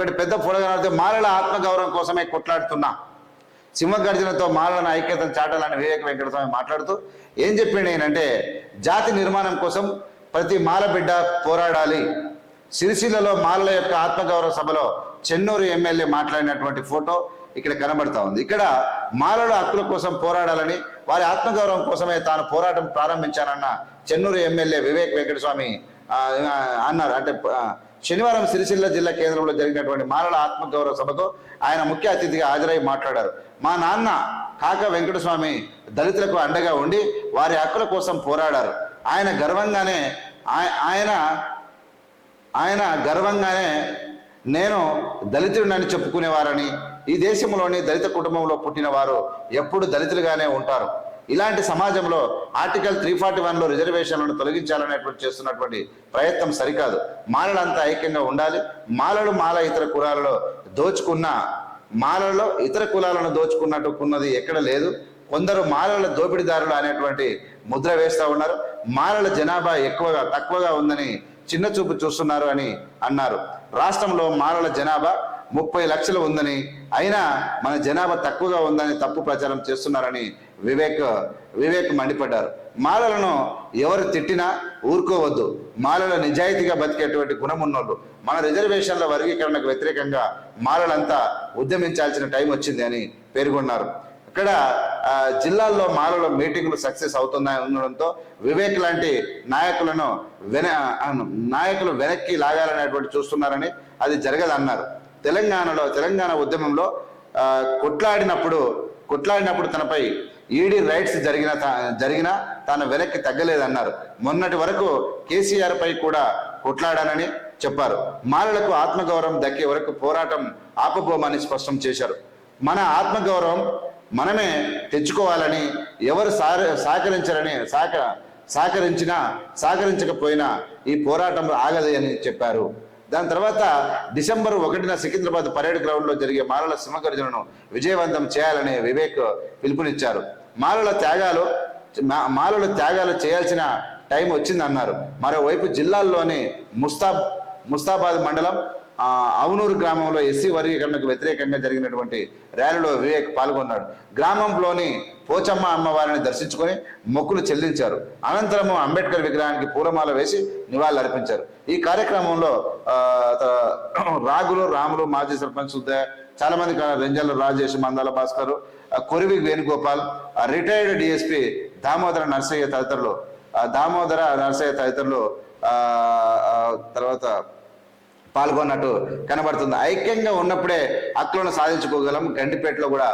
ఒకటి పెద్ద ఫోటో మాలల ఆత్మగౌరవం కోసమే కొట్లాడుతున్నా. సింహగర్జనతో మాలలను ఐక్యతను చాటాలని వివేక వెంకటస్వామి మాట్లాడుతూ ఏం చెప్పిండు ఏంటంటే జాతి నిర్మాణం కోసం ప్రతి మాల బిడ్డ పోరాడాలి. సిరిసిల్లలో మాలల యొక్క ఆత్మగౌరవ సభలో చెన్నూరు ఎమ్మెల్యే మాట్లాడినటువంటి ఫోటో ఇక్కడ కనబడతా ఉంది. ఇక్కడ మాలల హక్కుల కోసం పోరాడాలని వారి ఆత్మగౌరవం కోసమే తాను పోరాటం ప్రారంభించానన్న చెన్నూరు ఎమ్మెల్యే వివేక్ వెంకటస్వామి అన్నారు. అంటే శనివారం సిరిసిల్ల జిల్లా కేంద్రంలో జరిగినటువంటి మాలల ఆత్మగౌరవ సభకు ఆయన ముఖ్య అతిథిగా హాజరై మాట్లాడారు. మా నాన్న కాక వెంకటస్వామి దళితులకు అండగా ఉండి వారి హక్కుల కోసం పోరాడారు. ఆయన గర్వంగానే ఆయన ఆయన గర్వంగానే నేను దళితుడినని చెప్పుకునేవారని ఈ దేశంలోని దళిత కుటుంబంలో పుట్టిన వారు ఎప్పుడు దళితులుగానే ఉంటారు. ఇలాంటి సమాజంలో ఆర్టికల్ త్రీ ఫార్టీ వన్లో రిజర్వేషన్లను తొలగించాలనేటువంటి చేస్తున్నటువంటి ప్రయత్నం సరికాదు. మాలలంతా ఐక్యంగా ఉండాలి. మాలలు మాల ఇతర కులాలలో దోచుకున్న మాలలో ఇతర కులాలను దోచుకున్నట్టుకున్నది ఎక్కడ లేదు. కొందరు మాలల దోపిడీదారులు అనేటువంటి ముద్ర వేస్తూ ఉన్నారు. మాలల జనాభా ఎక్కువగా తక్కువగా ఉందని చిన్న చూపు చూస్తున్నారు అని అన్నారు. రాష్ట్రంలో మాలల జనాభా ముప్పై లక్షలు ఉందని అయినా మన జనాభా తక్కువగా ఉందని తప్పు ప్రచారం చేస్తున్నారని వివేక్ వివేక్ మండిపడ్డారు. మాలలను ఎవరు తిట్టినా ఊరుకోవద్దు. మాలల నిజాయితీగా బతికేటువంటి గుణం ఉన్నోళ్ళు మన రిజర్వేషన్ల వర్గీకరణకు వ్యతిరేకంగా మాలలంతా ఉద్యమించాల్సిన టైం వచ్చింది అని పేర్కొన్నారు. ఇక్కడ జిల్లాల్లో మాలలో మీటింగ్లు సక్సెస్ అవుతున్నాయి ఉండడంతో వివేక్ లాంటి నాయకులను వెన నాయకులు వెనక్కి లాగాలనేటువంటి చూస్తున్నారని అది జరగదన్నారు. తెలంగాణలో తెలంగాణ ఉద్యమంలో కొట్లాడినప్పుడు కొట్లాడినప్పుడు తనపై ఈడీ రైట్స్ జరిగిన తా- జరిగినా తాను వెనక్కి తగ్గలేదన్నారు. మొన్నటి వరకు కేసీఆర్ పై కూడా కొట్లాడానని చెప్పారు. మాలలకు ఆత్మగౌరవం దక్కే వరకు పోరాటం ఆపబోమని స్పష్టం చేశారు. మన ఆత్మగౌరవం మనమే తెచ్చుకోవాలని ఎవరు సార సహకరించారని సహక సహకరించినా సహకరించకపోయినా ఈ పోరాటం ఆగదని అని చెప్పారు. దాని తర్వాత డిసెంబర్ ఒకటిన సికింద్రాబాద్ పరేడ్ గ్రౌండ్లో జరిగే మాలల సింహగర్జనను విజయవంతం చేయాలని వివేక్ పిలుపునిచ్చారు. మాలల త్యాగాలు మాలల త్యాగాలు చేయాల్సిన టైం వచ్చిందన్నారు. మరోవైపు జిల్లాల్లోని ముస్తాబ్ ముస్తాబాద్ మండలం అవునూరు గ్రామంలో ఎస్సీ వర్గీకరణకు వ్యతిరేకంగా జరిగినటువంటి ర్యాలీలో వివేక్ పాల్గొన్నాడు. గ్రామంలోని పోచమ్మ అమ్మవారిని దర్శించుకొని మొక్కులు చెల్లించారు. అనంతరము అంబేద్కర్ విగ్రహానికి పూలమాల వేసి నివాళులు అర్పించారు ఈ కార్యక్రమంలో రాగులు రాములు మాజీ సర్పంచ్ సుద్దయ్య చాలా మంది రెంజల రాజేష్ మందాల భాస్కర్ కొరివి వేణుగోపాల్ రిటైర్డ్ డిఎస్పి దామోదర నర్సయ్య తదితరులు దామోదర నర్సయ్య తదితరులు తర్వాత పాల్గొన్నట్టు కనబడుతుంది. ఐక్యంగా ఉన్నప్పుడే హక్కులను సాధించుకోగలం. గండిపేటలో కూడా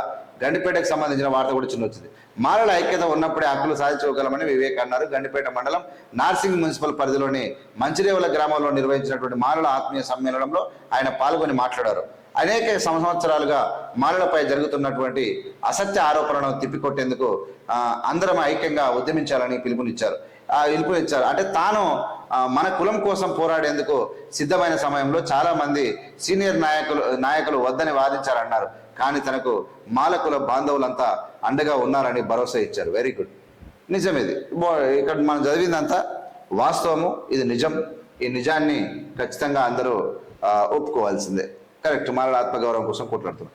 గండిపేటకు సంబంధించిన వార్త కూడా చిన్న వచ్చింది. మాలల ఐక్యత ఉన్నప్పుడే హక్కులు సాధించుకోగలమని వివేక్ అన్నారు. గండిపేట మండలం నార్సింగ్ మున్సిపల్ పరిధిలోని మంచిరేవుల గ్రామంలో నిర్వహించినటువంటి మాలల ఆత్మీయ సమ్మేళనంలో ఆయన పాల్గొని మాట్లాడారు. అనేక సంవత్సరాలుగా మాలలపై జరుగుతున్నటువంటి అసత్య ఆరోపణలను తిప్పికొట్టేందుకు అందరం ఐక్యంగా ఉద్యమించాలని పిలుపునిచ్చారు. ఆ పిలుపునిచ్చారు. అంటే తాను మన కులం కోసం పోరాడేందుకు సిద్ధమైన సమయంలో చాలా మంది సీనియర్ నాయకులు నాయకులు వద్దని వాదించారన్నారు. కానీ తనకు మాల కుల బాంధవులంతా అండగా ఉన్నారని భరోసా ఇచ్చారు. వెరీ గుడ్ నిజం ఇది. ఇక్కడ మనం చదివిందంతా వాస్తవము ఇది నిజం. ఈ నిజాన్ని ఖచ్చితంగా అందరూ ఒప్పుకోవాల్సిందే. కరెక్ట్ మాల ఆత్మగౌరవం కోసం కొట్లాడుతున్నారు